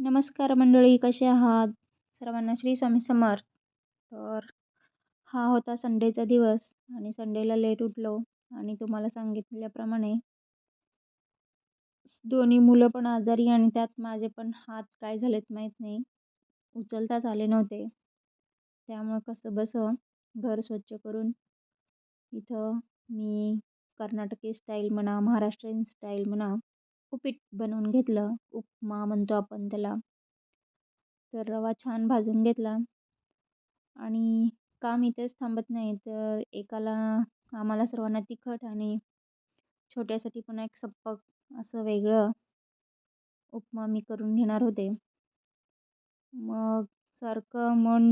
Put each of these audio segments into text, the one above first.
नमस्कार मंडळी कसे आहात? सर्वांना श्री स्वामी समर्थ. तर हा होता संडेचा दिवस आणि संडेला लेट उठलो आणि तुम्हाला सांगितल्याप्रमाणे दोन्ही मुलं पण आजारी आणि त्यात माझे पण हात काय झालेत माहीत नाही. उचलताच आले नव्हते. त्यामुळं कसं बसं घर स्वच्छ करून इथं मी कर्नाटकी स्टाईल म्हणा महाराष्ट्रीयन स्टाईल म्हणा उपीट बनवून घेतलं. उपमा म्हणतो आपण त्याला. तर रवा छान भाजून घेतला. आणि काम इथेच थांबत नाही. तर एकाला आम्हाला सर्वांना तिखट आणि छोट्यासाठी पुन्हा एक सप्पक असं वेगळं उपमा मी करून घेणार होते. मग सारखं मन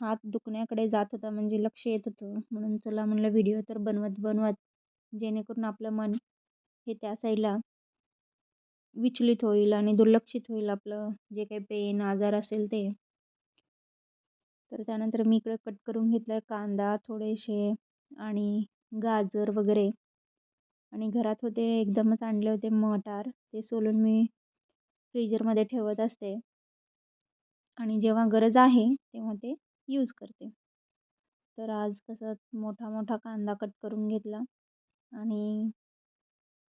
हात दुखण्याकडे जात होता म्हणजे लक्ष येत होतं. म्हणून चला म्हणलं व्हिडिओ तर बनवत बनवत जेणेकरून आपलं मन हे त्या साईडला विचलित होईल आणि दुर्लक्षित होईल आपलं जे काही पेन आजार असेल ते. तर त्यानंतर मी इकडे कट करून घेतलं कांदा थोडेसे आणि गाजर वगैरे. आणि घरात होते एकदमच आणले होते मटार. ते सोलून मी फ्रीजरमध्ये ठेवत असते. आणि जेव्हा गरज आहे तेव्हा ते यूज करते. तर आज कसं मोठा मोठा कांदा कट करून घेतला. आणि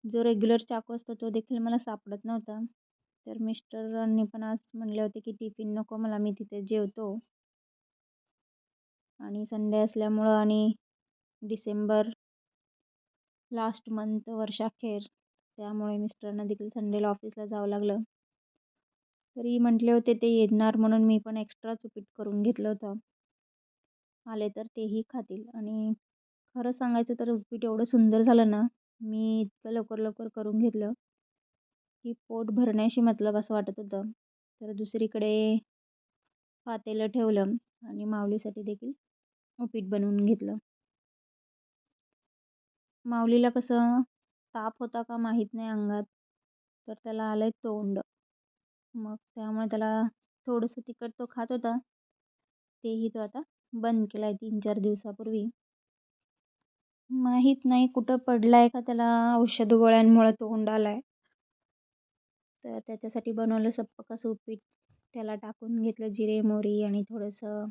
जो रेग्युलर चाकू असतो तो देखील मला सापडत नव्हता. तर मिस्टरांनी पण आज म्हणले होते की टिफिन नको मला मी तिथे जेवतो. आणि संडे असल्यामुळं आणि डिसेंबर लास्ट मंथ वर्षाखेर त्यामुळे मिस्टरांना देखील संडेला ऑफिसला जावं लागलं. तरी म्हटले होते ते येणार म्हणून मी पण एक्स्ट्राच उपीट करून घेतलं होतं. आले तर तेही खातील. आणि खरं सांगायचं तर उपीट एवढं सुंदर झालं ना मी इतकं लवकर लवकर करून घेतलं की पोट भरण्याशी मतलब असं वाटत होतं. तर दुसरीकडे पातेलं ठेवलं आणि माऊलीसाठी देखील उपीट बनवून घेतलं. माऊलीला कसं ताप होता का माहीत नाही अंगात तर त्याला आलं आहे तोंड. मग त्यामुळे त्याला थोडंसं तिखट तो खात होता. तेही तो आता बंद केला आहे तीन चार दिवसापूर्वी. माहीत नाही कुठं पडला आहे का त्याला औषध गोळ्यांमुळं तोंड आला आहे तर त्याच्यासाठी बनवलं सप्पक उपीट त्याला टाकून घेतलं जिरे मोहरी आणि थोडंसं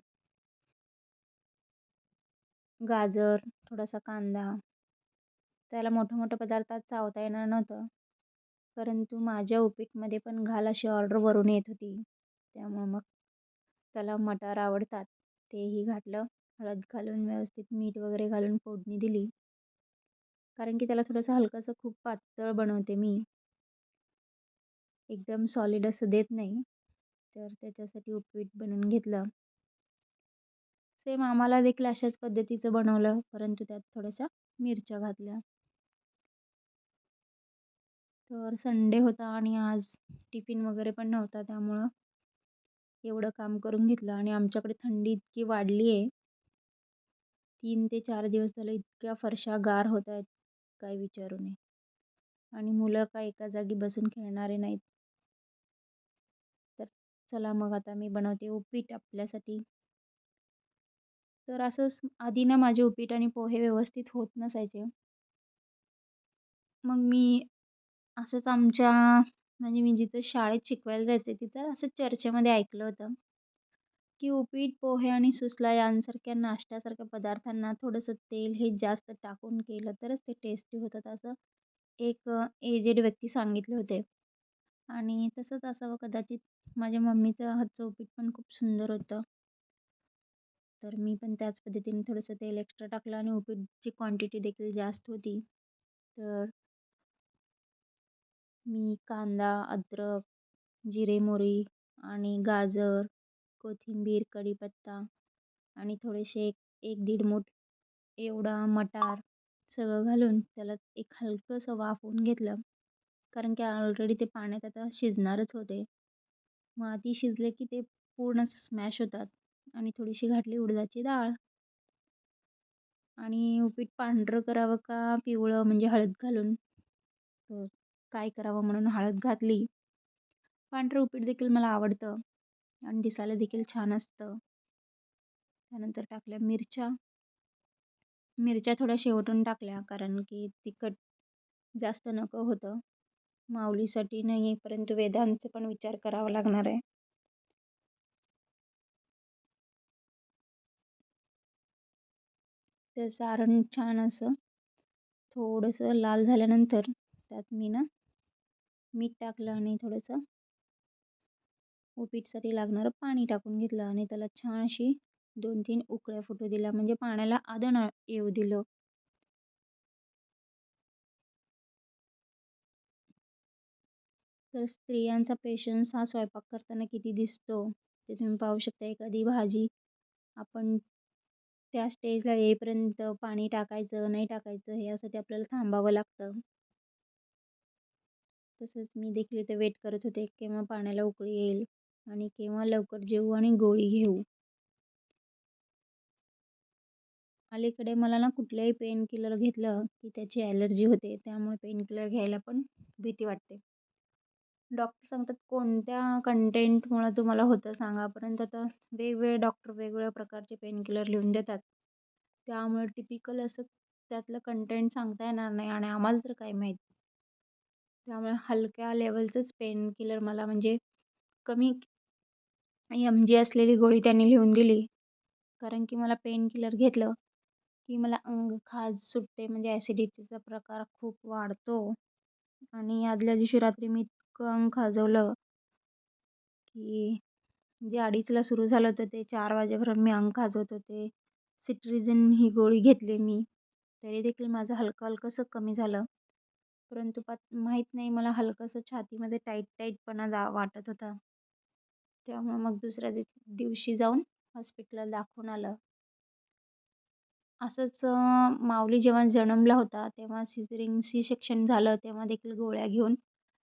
गाजर थोडासा कांदा. त्याला मोठं मोठं पदार्थात चावता येणार नव्हतं. परंतु माझ्या उपीटमध्ये पण घाल अशी ऑर्डर वरून येत होती. त्यामुळं मग त्याला मटार आवडतात. तेही घातलं. हळद घालून व्यवस्थित मीठ वगैरे घालून फोडणी दिली. कारण की त्याला थोडंसं हलकंसं खूप पातळ बनवते मी. एकदम सॉलिड असं देत नाही. तर त्याच्यासाठी उपीट बनवून घेतलं. सेम आम्हाला देखील अशाच पद्धतीचं बनवलं परंतु त्यात थोड्याशा मिरच्या घातल्या. तर संडे होता आणि आज टिफिन वगैरे पण नव्हता त्यामुळं एवढं काम करून घेतलं आणि आमच्याकडे थंडी इतकी वाढली आहे तीन ते चार दिवस झालं इतक्या फरशा गार होत आहेत काय विचारू नये. आणि मुलं काय एका जागी बसून खेळणारे नाहीत. तर चला मग आता मी बनवते उपीट आपल्यासाठी. तर असंच आधी ना माझे उपीट आणि पोहे व्यवस्थित होत नसायचे. मग मी असंच आमच्या म्हणजे मी जिथं शाळेत शिकवायला जायचे तिथं असं चर्चेमध्ये ऐकलं होतं. की उपीट पोहे आणि सुसला यांसारख्या नाश्त्यासारख्या पदार्थांना थोडंसं तेल हे जास्त टाकून केलं तरच ते टेस्टी होतात असं एक एजेड व्यक्ती सांगितले होते. आणि तसंच असावं कदाचित माझ्या मम्मीचं हातचं उपीट पण खूप सुंदर होतं. तर मी पण त्याच पद्धतीने थोडंसं तेल एक्स्ट्रा टाकलं आणि उपीटची क्वांटिटी देखील जास्त होती. तर मी कांदा अद्रक जिरे मोहरी आणि गाजर कोथिंबीर कढीपत्ता आणि थोडेसे एक एक दीड मूठ एवढा मटार सगळं घालून त्याला एक हलकंसं वाफवून घेतलं. कारण की ऑलरेडी ते पाण्यात आता शिजणारच होते. मग आधी शिजले की ते पूर्ण स्मॅश होतात आणि थोडीशी घातली उडदाची डाळ. आणि उपीट पांढरं करावं का पिवळं म्हणजे हळद घालून? काय करावं म्हणून हळद घातली. पांढरं उपीट देखील मला आवडतं. आणि दिसायला देखील छान असतं. त्यानंतर टाकल्या मिरच्या. मिरच्या थोड्या शेवटून टाकल्या कारण की तिखट जास्त नको होतं. माऊलीसाठी नाही परंतु वेदांचा पण विचार करावा लागणार आहे. तर सारण छान असं थोडंसं लाल झाल्यानंतर त्यात मी ना मीठ टाकलं आणि थोडंसं उपीटसाठी लागणारं पाणी टाकून घेतलं आणि त्याला छान अशी दोन तीन उकळ्या फुटू दिल्या. म्हणजे पाण्याला आदण येऊ दिलं. तर स्त्रियांचा पेशन्स हा स्वयंपाक करताना किती दिसतो ते तुम्ही पाहू शकता. एखादी भाजी आपण त्या स्टेजला येईपर्यंत पाणी टाकायचं नाही टाकायचं हे यासाठी आपल्याला थांबावं लागतं. तसंच मी देखील इथे वेट करत होते केव्हा पाण्याला उकळी येईल. आणि केव्हा लवकर जेवू आणि गोळी घेऊ. अलीकडे मला ना कुठल्याही पेनकिलर घेतलं की त्याची ॲलर्जी होते त्यामुळे पेनकिलर घ्यायला पण भीती वाटते. डॉक्टर सांगतात कोणत्या कंटेंटमुळं तुम्हाला होतं सांगा परंतु आता वेगवेगळे डॉक्टर वेगवेगळ्या प्रकारचे पेनकिलर लिहून देतात. त्यामुळे टिपिकल असं त्यातलं कंटेंट सांगता येणार नाही आणि आम्हाला तर काय माहीत त्यामुळे हलक्या लेवलचंच पेनकिलर मला म्हणजे कमी एम जी असलेली गोळी त्यांनी लिहून दिली. कारण की मला पेन किलर घेतलं की मला अंग खाज सुटते म्हणजे ॲसिडिटीचा प्रकार खूप वाढतो. आणि आदल्या दिवशी रात्री मी इतकं अंग खाजवलं की जे अडीचला सुरू झालं होतं ते चार वाजेपर्यंत मी अंग खाजवत होते. सिट्रिझन ही गोळी घेतली मी. तरी देखील माझं हलकं हलकंसं कमी झालं. परंतु पात माहीत नाही मला हलकंसं छातीमध्ये टाईट टाईटपणा जा वाटत होता. त्यामुळं मग दुसऱ्या दिवशी जाऊन हॉस्पिटलला दाखवून आलं. असंच माऊली जेव्हा जन्मला होता तेव्हा सिझरिंग सी सेक्शन झालं तेव्हा देखील गोळ्या घेऊन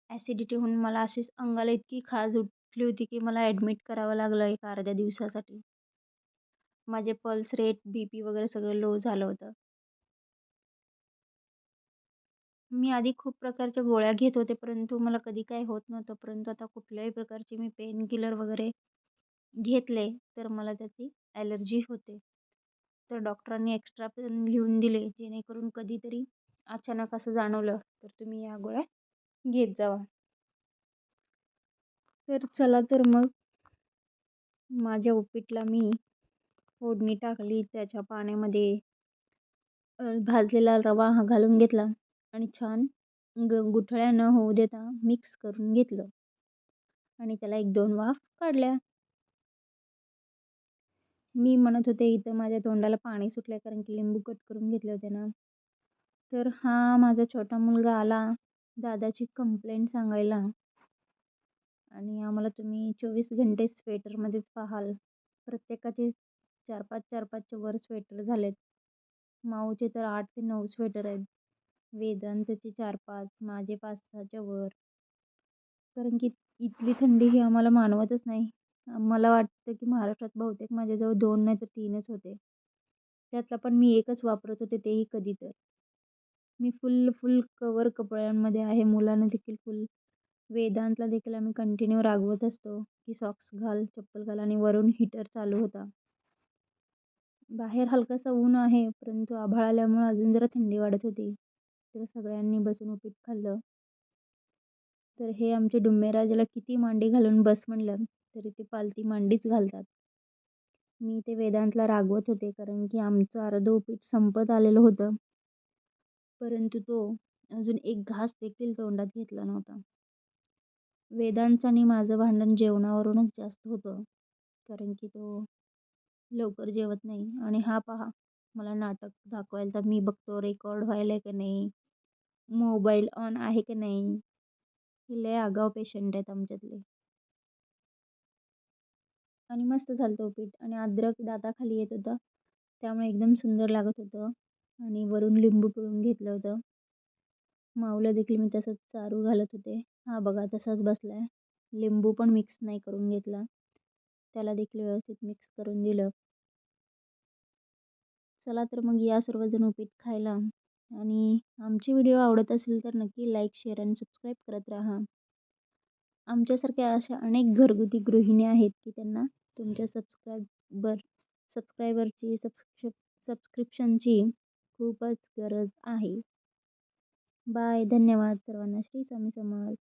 ॲसिडिटी होऊन मला अशीच अंगाला इतकी खाज उठली होती की मला ॲडमिट करावं लागलं एक अर्ध्या दिवसासाठी. माझे पल्स रेट बी पी वगैरे सगळं लो झालं होतं. मी आधी खूप प्रकारच्या गोळ्या घेत होते परंतु मला कधी काय होत नव्हतं परंतु आता कुठल्याही प्रकारचे मी पेन किलर वगैरे घेतले तर मला त्याची ॲलर्जी होते. तर डॉक्टरांनी एक्स्ट्रा पेन लिहून दिले जेणेकरून कधीतरी अचानक असं जाणवलं तर तुम्ही या गोळ्या घेत जावा. तर चला तर मग माझ्या उपीटला मी फोडणी टाकली त्याच्या पाण्यामध्ये भाजलेला रवा हा घालून घेतला. आणि छान ग गुठळ्या न होऊ देता मिक्स करून घेतलं. आणि त्याला एक दोन वाफ काढल्या. मी म्हणत होते इथं माझ्या तोंडाला पाणी सुटलं कारण की लिंबू कट करून घेतले होते ना. तर हा माझा छोटा मुलगा आला दादाची कंप्लेंट सांगायला. आणि आम्हाला तुम्ही चोवीस घंटे स्वेटरमध्येच पाहाल. प्रत्येकाचे चार पाच चार पाचचे वर स्वेटर झालेत. माऊचे तर आठ ते नऊ स्वेटर आहेत. वेदांतचे चार पाच माझे पाच सहाच्या वर. कारण की इथली थंडी ही आम्हाला मानवतच नाही. मला वाटतं की महाराष्ट्रात बहुतेक माझ्याजवळ दोन नाही तर तीनच होते. त्यातला पण मी एकच वापरत होते तेही कधी तर. मी फुल फुल कवर कपड्यांमध्ये आहे. मुलांना देखील फुल वेदांतला देखील आम्ही कंटिन्यू रागवत असतो की सॉक्स घाल चप्पल घाल आणि वरून हीटर चालू होता. बाहेर हलकासा ऊन आहे परंतु आभाळ आल्यामुळं अजून जरा थंडी वाढत होती. तर सगळ्यांनी बसून उपीट खाल्लं. तर हे आमचे डुम्मेराजाला किती मांडी घालून बस म्हणलं तरी ते पालती मांडीच घालतात. मी ते वेदांतला रागवत होते कारण की आमचं अर्ध उपीट संपत आलेलं होतं. परंतु तो अजून एक घास देखील तोंडात घेतला नव्हता. वेदांचं आणि माझं भांडण जेवणावरूनच जास्त होतं कारण की तो लवकर जेवत नाही. आणि हा पहा मला नाटक दाखवायला तर मी बघतो रेकॉर्ड व्हायला आहे का नाही? मोबाईल ऑन आहे की नाही? लय आगाव पेशंट आहेत आमच्यातले. आणि मस्त झालं होतं पीठ. आणि अद्रक दाताखाली येत होतं. त्यामुळे एकदम सुंदर लागत होतं. आणि वरून लिंबू पिळून घेतलं होतं. माऊला देखील मी तसंच चारू घालत होते. हा बघा तसाच बसला आहे लिंबू पण मिक्स नाही करून घेतला. त्याला देखील व्यवस्थित मिक्स करून दिलं. चला तर मग या सर्वजण हो उपीट खायला. आणि आमचे व्हिडिओ आवडत असेल तर नक्की लाईक शेअर आणि सबस्क्राईब करत राहा. आमच्यासारख्या अशा अनेक घरगुती गृहिणी आहेत की त्यांना तुमच्या सबस्क्राईबर सबस्क्रायबरची सबस्क्रिप सबस्क्रिप्शनची खूपच गरज आहे. बाय. धन्यवाद सर्वांना. श्री स्वामी समर्थ.